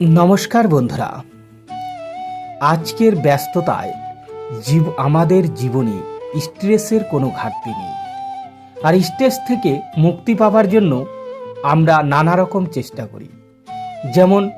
নমস্কার বন্ধুরা। আজকের ব্যস্ততায় জীব আমাদের জীবনে স্ট্রেসের কোনো ঘাটতি নেই। আর স্ট্রেস থেকে মুক্তি পাওয়ার জন্য আমরা নানা রকম চেষ্টা করি। যেমন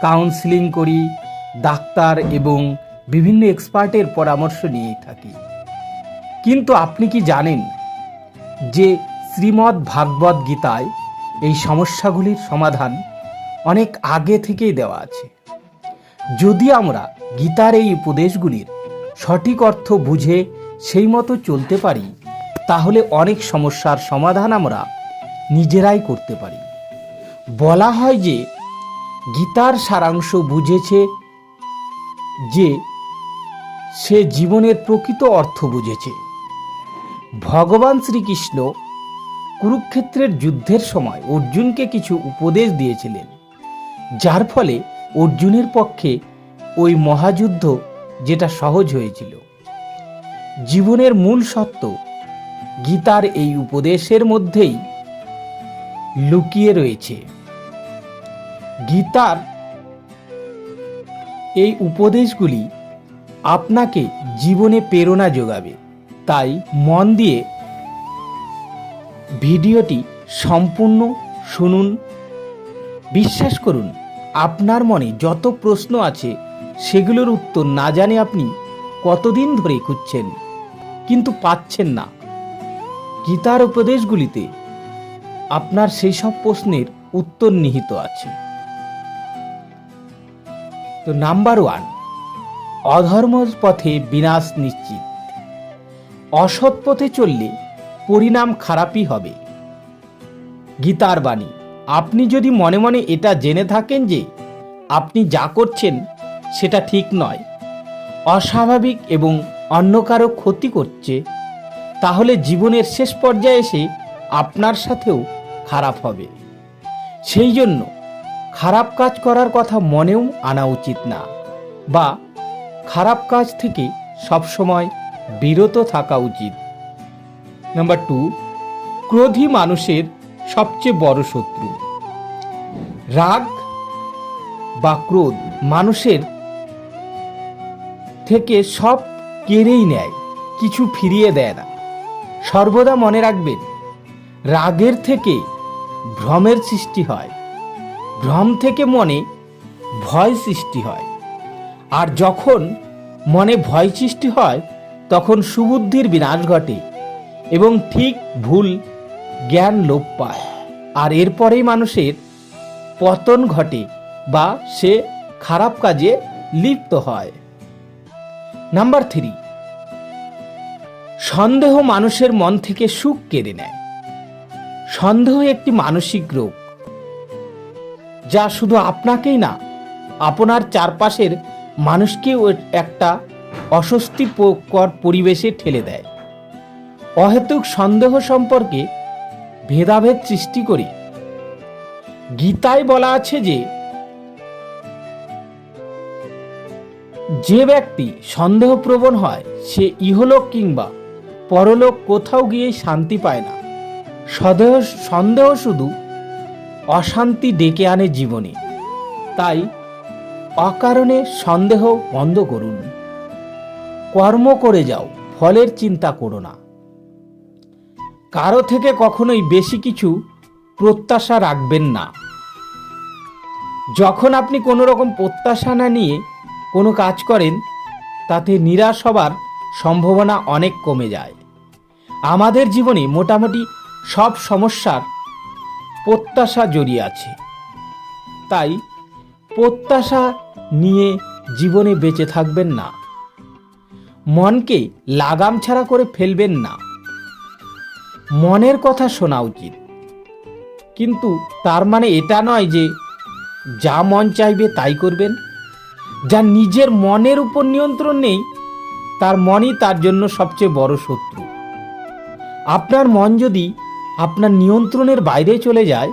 কাউন্সিলিং করি, ডাক্তার এবং বিভিন্ন এক্সপার্টের পরামর্শ নিয়ে থাকি। কিন্তু আপনি কি জানেন যে শ্রীমদ্ ভাগবত গীতায় এই সমস্যাগুলির সমাধান অনেক আগে থেকেই দেওয়া আছে। যদি আমরা গীতার এই উপদেশগুলির সঠিক অর্থ বুঝে সেই মতো চলতে পারি, তাহলে অনেক সমস্যার সমাধান আমরা নিজেরাই করতে পারি। বলা হয় যে, গীতার সারাংশ বুঝেছে যে, সে জীবনের প্রকৃত অর্থ বুঝেছে। ভগবান শ্রীকৃষ্ণ কুরুক্ষেত্রের যুদ্ধের সময় অর্জুনকে কিছু উপদেশ দিয়েছিলেন। যার ফলে অর্জুনের পক্ষে ওই মহাযুদ্ধ যেটা সহজ হয়েছিল। জীবনের মূল সত্য গীতার এই উপদেশের মধ্যেই লুকিয়ে রয়েছে। গীতার এই উপদেশগুলি আপনাকে জীবনে প্রেরণা যোগাবে। তাই মন দিয়ে ভিডিওটি সম্পূর্ণ শুনুন বিশ্বাস করুন, আপনার মনে যত প্রশ্ন আছে, সেগুলোর উত্তর না জানে আপনি কতদিন ধরে খুঁজছেন, কিন্তু পাচ্ছেন না। গীতার উপদেশগুলিতে আপনার সেই সব প্রশ্নের উত্তর নিহিত আছে। তো নাম্বার ওয়ান, অধর্ম পথে বিনাশ নিশ্চিত। অসৎ পথে চললে পরিণাম খারাপই হবে। গীতার বাণী আপনি যদি মনে মনে এটা জেনে থাকেন যে আপনি যা করছেন সেটা ঠিক নয়, অস্বাভাবিক এবং অন্য কারও ক্ষতি করছে, তাহলে জীবনের শেষ পর্যায়ে এসে আপনার সাথেও খারাপ হবে। সেই জন্য খারাপ কাজ করার কথা মনেও আনা উচিত না বা খারাপ কাজ থেকে সবসময় বিরত থাকা উচিত। নাম্বার টু, ক্রোধী মানুষের সবচেয়ে বড় শত্রু। রাগ বা ক্রোধ মানুষের থেকে সব কেড়েই নেয়, কিছু ফিরিয়ে দেয় না। সর্বদা মনে রাখবেন, রাগের থেকে ভ্রমের সৃষ্টি হয়। ভ্রম থেকে মনে ভয় সৃষ্টি হয়। আর যখন মনে ভয় সৃষ্টি হয়, তখন সুবুদ্ধির বিনাশ ঘটে এবং ঠিক ভুল জ্ঞান লোপ পায়। আর এরপরেই মানুষের পতন ঘটে বা সে খারাপ কাজে লিপ্ত হয়। নাম্বার থ্রি, সন্দেহ মানুষের মন থেকে সুখ কেড়ে নেয়। সন্দেহ একটি মানসিক রোগ, যা শুধু আপনাকেই না, আপনার চারপাশের মানুষকেও একটা অস্বস্তিকর পরিবেশে ঠেলে দেয়। অহেতুক সন্দেহ সম্পর্কে ভেদাভেদ সৃষ্টি করে। গীতায় বলা আছে যে যে ব্যক্তি সন্দেহপ্রবণ হয়, সে ইহলোক কিংবা পরলোক কোথাও গিয়ে শান্তি পায় না। সদেহ, সন্দেহ শুধু অশান্তি ডেকে আনে জীবনে। তাই অকারণে সন্দেহ বন্ধ করুন। কর্ম করে যাও, ফলের চিন্তা করো না। কারও থেকে কখনোই বেশি কিছু প্রত্যাশা রাখবেন না। যখন আপনি কোনো রকম প্রত্যাশা না নিয়ে কোনো কাজ করেন, তাতে নিরাশ হবার সম্ভাবনা অনেক কমে যায়। আমাদের জীবনে মোটামুটি সব সমস্যার প্রত্যাশা জড়িয়ে আছে। তাই প্রত্যাশা নিয়ে জীবনে বেঁচে থাকবেন না। মনকে লাগাম ছাড়া করে ফেলবেন না। মনের কথা শোনা উচিত। কিন্তু তার মানে এটা নয় যে যা মন চাইবে তাই করবেন। যা নিজের মনের উপর নিয়ন্ত্রণ নেই, তার মনই তার জন্য সবচেয়ে বড় শত্রু। আপনার মন যদি আপনার নিয়ন্ত্রণের বাইরে চলে যায়,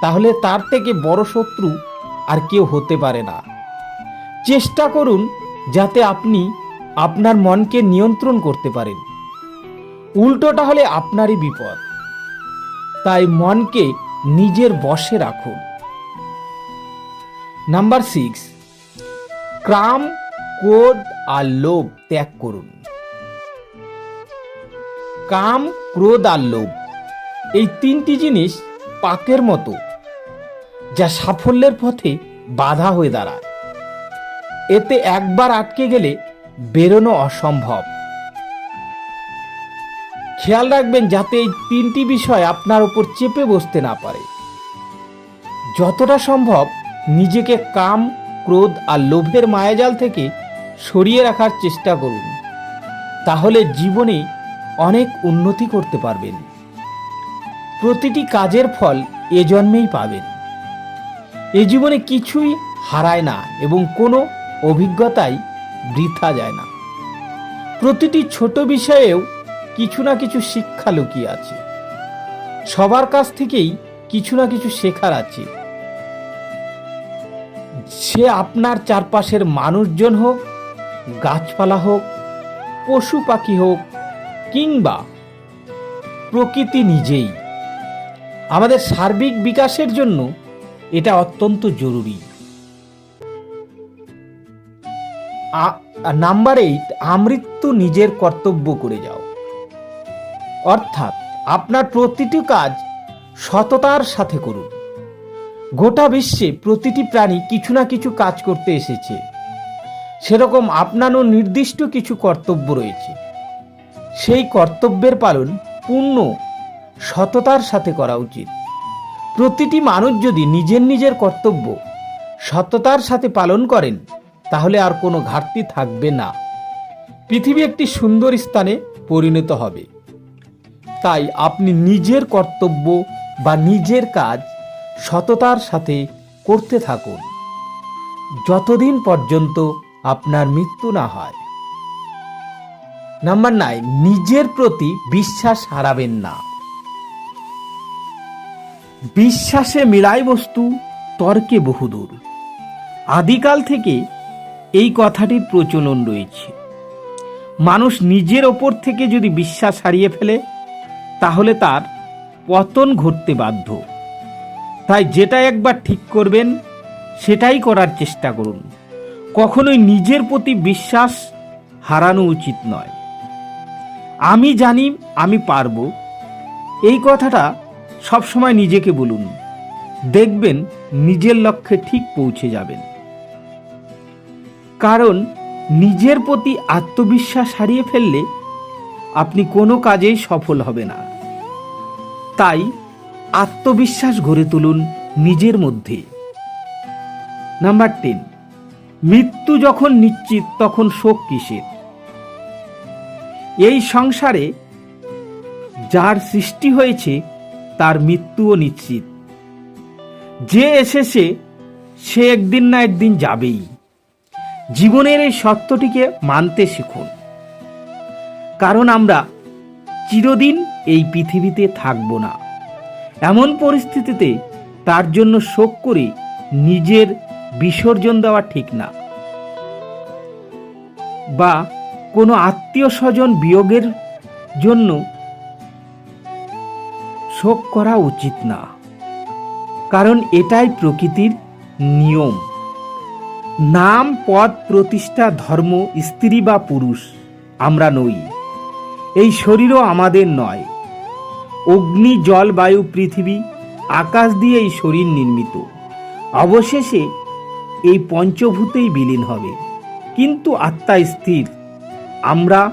তাহলে তার থেকে বড় শত্রু আর কেউ হতে পারে না। চেষ্টা করুন যাতে আপনি আপনার মনকে নিয়ন্ত্রণ করতে পারেন। উল্টোটা হলে আপনারই বিপদ। তাই মনকে নিজের বশে রাখুন। নাম্বার সিক্স ক্রাম, ক্রোধ আর লোভ ত্যাগ করুন। কাম ক্রোধ আর লোভ, এই তিনটি জিনিস পাকের মতো, যা সাফল্যের পথে বাধা হয়ে দাঁড়ায়। এতে একবার আটকে গেলে বেরোনো অসম্ভব। খেয়াল রাখবেন যাতে এই তিনটি বিষয় আপনার উপর চেপে বসতে না পারে। যতটা সম্ভব নিজেকে কাম, ক্রোধ আর লোভের মায়াজাল থেকে সরিয়ে রাখার চেষ্টা করুন। তাহলে জীবনে অনেক উন্নতি করতে পারবেন। প্রতিটি কাজের ফল এ জন্মেই পাবেন। এ জীবনে কিছুই হারায় না এবং কোনো অভিজ্ঞতাই বৃথা যায় না। প্রতিটি ছোট বিষয়েও কিছু না কিছু শিক্ষা লুকিয়ে আছে। সবার কাছ থেকেই কিছু না কিছু শেখার আছে। সে আপনার চারপাশের মানুষজন হোক, গাছপালা হোক, পশু পাখি হোক, কিংবা প্রকৃতি নিজেই, আমাদের সার্বিক বিকাশের জন্য এটা অত্যন্ত জরুরি। নাম্বার এইট আমৃত্যু নিজের কর্তব্য করে যাও। অর্থাৎ আপনার প্রতিটি কাজ সততার সাথে করুন। গোটা বিশ্বে প্রতিটি প্রাণী কিছু না কিছু কাজ করতে এসেছে। সেরকম আপনারও নির্দিষ্ট কিছু কর্তব্য রয়েছে। সেই কর্তব্যের পালন পূর্ণ সততার সাথে করা উচিত। প্রতিটি মানুষ যদি নিজের নিজের কর্তব্য সততার সাথে পালন করেন, তাহলে আর কোনো ঘাটতি থাকবে না। পৃথিবী একটি সুন্দর স্থানে পরিণত হবে। তাই আপনি নিজের কর্তব্য বা নিজের কাজ সততার সাথে করতে থাকুন। যতদিন পর্যন্ত আপনার মৃত্যু না হয়। নাম্বার নাইন নিজের প্রতি বিশ্বাস হারাবেন না। বিশ্বাসে মিলাই বস্তু তর্কে বহুদূর। আদিকাল থেকে এই কথাটির প্রচলন রয়েছে। মানুষ নিজের ওপর থেকে যদি বিশ্বাস হারিয়ে ফেলে তাহলে তার পতন ঘটতে বাধ্য। তাই যেটা একবার ঠিক করবেন, সেটাই করার চেষ্টা করুন। কখনোই নিজের প্রতি বিশ্বাস হারানো উচিত নয়। আমি জানি আমি পারব। এই কথাটা সবসময় নিজেকে বলুন। দেখবেন নিজের লক্ষ্যে ঠিক পৌঁছে যাবেন। কারণ নিজের প্রতি আত্মবিশ্বাস হারিয়ে ফেললে আপনি কোনো কাজেই সফল হবে না। তাই আত্মবিশ্বাস গড়ে তুলুন নিজের মধ্যে। নাম্বার টেন মৃত্যু যখন নিশ্চিত, তখন শোক কিসের? এই সংসারে যার সৃষ্টি হয়েছে, তার মৃত্যুও নিশ্চিত। যে এসেছে, সে একদিন না একদিন যাবেই। জীবনের এই সত্যটিকে মানতে শিখুন। কারণ আমরা চিরদিন এই পৃথিবীতে থাকব না। এমন পরিস্থিতিতে তার জন্য শোক করে নিজের বিসর্জন দেওয়া ঠিক না। বা কোনো আত্মীয় স্বজন বিয়োগের জন্য শোক করা উচিত না। কারণ এটাই প্রকৃতির নিয়ম। নাম, পদ, প্রতিষ্ঠা, ধর্ম, স্ত্রী বা পুরুষ, আমরা নই। এই শরীরও আমাদের নয়। অগ্নি, জল, বায়ু, পৃথিবী, আকাশ দিয়ে এই শরীর নির্মিত। অবশেষে এই পঞ্চভূতেই বিলীন হবে। কিন্তু আত্মা স্থির। আমরা,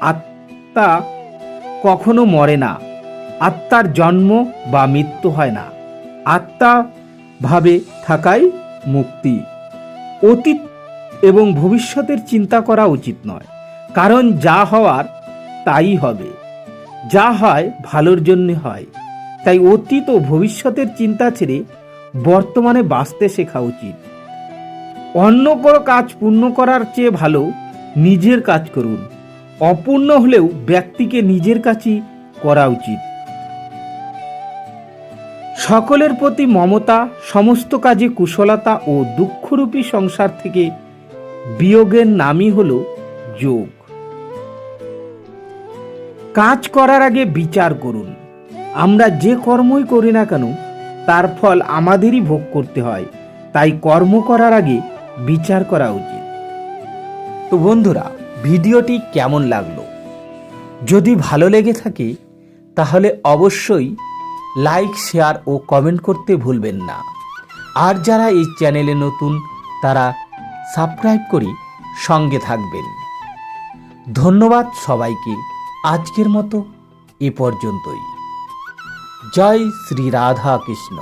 আত্মা কখনো মরে না। আত্মার জন্ম বা মৃত্যু হয় না। আত্মা ভাবে থাকাই মুক্তি। অতীত এবং ভবিষ্যতের চিন্তা করা উচিত নয়। কারণ যা হওয়ার তাই হবে। যা হয় ভালোর জন্য হয়। তাই অতীত ও ভবিষ্যতের চিন্তা ছেড়ে বর্তমানে বাঁচতে শেখা উচিত। অন্য কোনো কাজ পূর্ণ করার চেয়ে ভালো নিজের কাজ করুন। অপূর্ণ হলেও ব্যক্তিকে নিজের কাছেই করা উচিত। সকলের প্রতি মমতা, সমস্ত কাজে কুশলতা ও দুঃখরূপী সংসার থেকে বিয়োগের নামই হল যোগ। কাজ করার আগে বিচার করুন। আমরা যে কর্মই করি না কেন, তার ফল আমাদেরই ভোগ করতে হয়। তাই কর্ম করার আগে বিচার করা উচিত। তো বন্ধুরা, ভিডিওটি কেমন লাগল? যদি ভালো লেগে থাকে, তাহলে অবশ্যই লাইক, শেয়ার ও কমেন্ট করতে ভুলবেন না। আর যারা এই চ্যানেলে নতুন, তারা সাবস্ক্রাইব করে সঙ্গে থাকবেন। ধন্যবাদ সবাইকে। আজকের মতো এ পর্যন্তই। জয় শ্রী রাধা কৃষ্ণ